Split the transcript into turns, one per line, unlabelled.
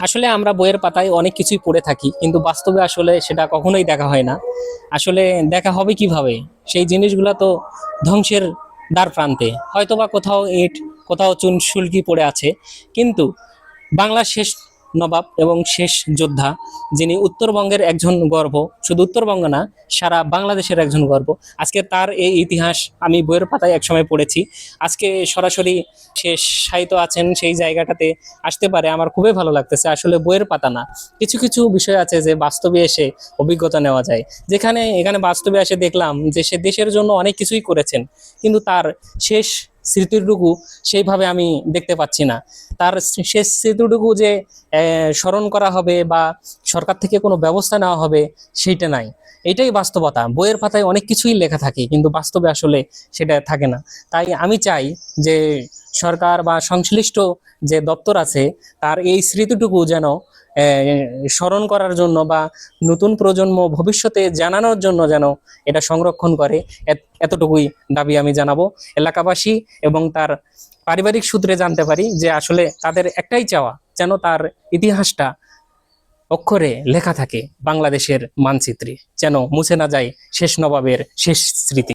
আসলে আমরা বইয়ের পাতায় অনেক কিছুই পড়ে থাকি, কিন্তু বাস্তবে আসলে সেটা কখনোই দেখা হয় না। আসলে দেখা হবে কীভাবে? সেই জিনিসগুলো তো ধ্বংসের দ্বার প্রান্তে। হয়তোবা কোথাও ইট, কোথাও চুন শুল্কি পড়ে আছে, কিন্তু বাংলা শেষ নবাব এবং শেষ যোদ্ধা, যিনি উত্তরবঙ্গের একজন গর্ব। শুধু উত্তরবঙ্গ না, সারা বাংলাদেশের একজন গর্ব। আজকে তার এই ইতিহাস আমি বইয়ের পাতায় একসময় পড়েছি। আজকে সরাসরি সে সাহিত্য আছেন সেই জায়গাটাতে আসতে পারে, আমার খুবই ভালো লাগতেছে। আসলে বইয়ের পাতা না। কিছু কিছু বিষয় আছে যে বাস্তবে এসে অভিজ্ঞতা নেওয়া যায়। যেখানে এখানে বাস্তবে এসে দেখলাম যে সে দেশের জন্য অনেক কিছুই করেছেন, কিন্তু তার শেষ স্মৃতিটুকু সেইভাবে আমি দেখতে পাচ্ছি না। তার শেষ স্মৃতিটুকু যে স্মরণ করা হবে বা সরকার থেকে কোনো ব্যবস্থা নেওয়া হবে সেইটা নাই। এটাই বাস্তবতা। বইয়ের পাতায় অনেক কিছুই লেখা থাকে, কিন্তু বাস্তবে আসলে সেটা থাকে না। তাই আমি চাই যে সরকার বা সংশ্লিষ্ট যে দপ্তর আছে, তার এই স্মৃতিটুকু যেন স্মরণ করার জন্য বা নতুন প্রজন্ম ভবিষ্যতে জানানোর জন্য যেন এটা সংরক্ষণ করে, এত- এতটুকুই দাবি আমি জানাব। এলাকাবাসী এবং তার পারিবারিক সূত্রে জানতে পারি যে আসলে তাদের একটাই চাওয়া, যেন তার ইতিহাসটা অক্ষরে লেখা থাকে বাংলাদেশের মানচিত্রে, যেন মুছে না যায় শেষ নবাবের শেষ স্মৃতি।